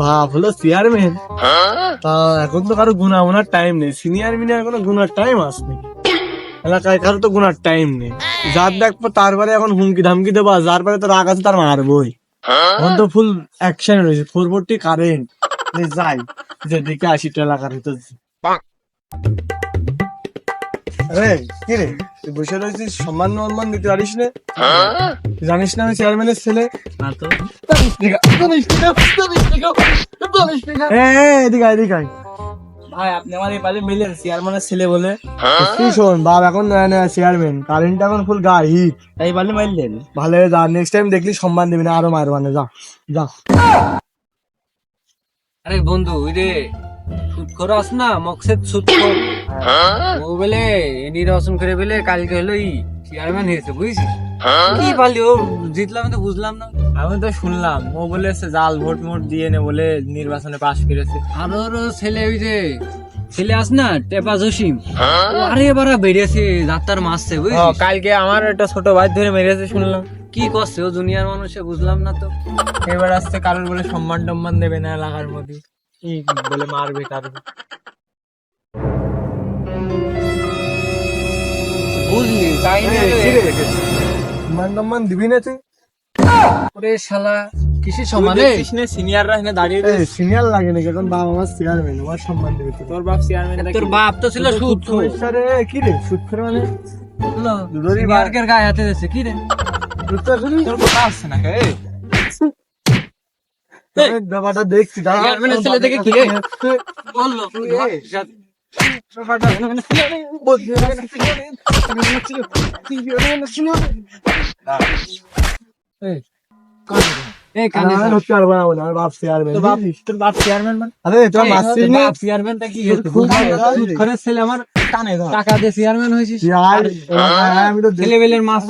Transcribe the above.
বাপ হলো চেয়ারম্যান তা এখন তো কারও গুণা ওনার টাইম নেই সিনিয়র মিনিয়র কোনো গুনার টাইম আসবে। এলাকায় কারও তো গুনার টাইম নেই। যার দেখব তারপরে এখন হুমকি ধামকি দেবো যার পরে তো রাগ আছে তার মারবই। এখন তো ফুল অ্যাকশন রয়েছে। ফোর ফোরটি কারেন্ট যাই যে দিকে আসি এলাকার ভিতর। আরে কি রে? তুই বসে রয়েছিস সম্মান সম্মান দিতে পারিস না। জানিস না আমি চেয়ারম্যানের ছেলে? না তো। এ, এ, এদিকে এদিকে ভাই আপনি আমার এই মিলেন চেয়ারম্যানের ছেলে বলে। তুই শোন বাপ এখন নয়া নয়া চেয়ারম্যান কারেন্ট এখন ফুল গা হিট। তাই পারলে মারলেন ভালো যা নেক্সট টাইম দেখলি সম্মান দিবি না আরও মারবানে যা যা। আরে বন্ধু ওই রে সুদ আস না মকসেদ সুদ খোর ও বলে নির্বাচন করে বলে কালকে হলো ই চেয়ারম্যান হয়েছে বুঝছিস? কি পারলি ও জিতলাম তো বুঝলাম না। আমি তো শুনলাম ও বলেছে জাল ভোট মোট দিয়ে নে বলে নির্বাচনে পাশ করেছে। আর ওর ছেলে ওই যে ছেলে আস না টেপা জসিম আরে এবার বেরিয়েছে যাত্রার মারছে বুঝছিস? কালকে আমার একটা ছোট ভাই ধরে মেরেছে শুনলাম। কি করছে ও দুনিয়ার মানুষে বুঝলাম না তো। এবার আসছে কারোর বলে সম্মান টম্মান দেবে না এলাকার মধ্যে। কি বলে মারবে কারোর। না টম্মান দিবি না তুই? ওরে শালা কিসের সমানে কৃষ্ণে সিনিয়ররা এখানে দাঁড়িয়ে এই সিনিয়র লাগে নাকি? এখন বাবা আমার চেয়ারম্যান আমার সম্মান দিবি তোর বাপ চেয়ারম্যান তোর বাপ তো ছিল সুদ রে কি রে সুদ করে মানে? দুটোরই বাপ। গায়ে হাতে দিচ্ছে কি রে? সুদ তোর কথা আসছে না হে এই। দেখছি দাঁড়া। চেয়ারম্যানের ছেলে দেখে কি রে? বলল টাকা দিয়ে চেয়ারম্যান হয়েছিস চেয়ার আমি তো ছেলে বেলের মাছ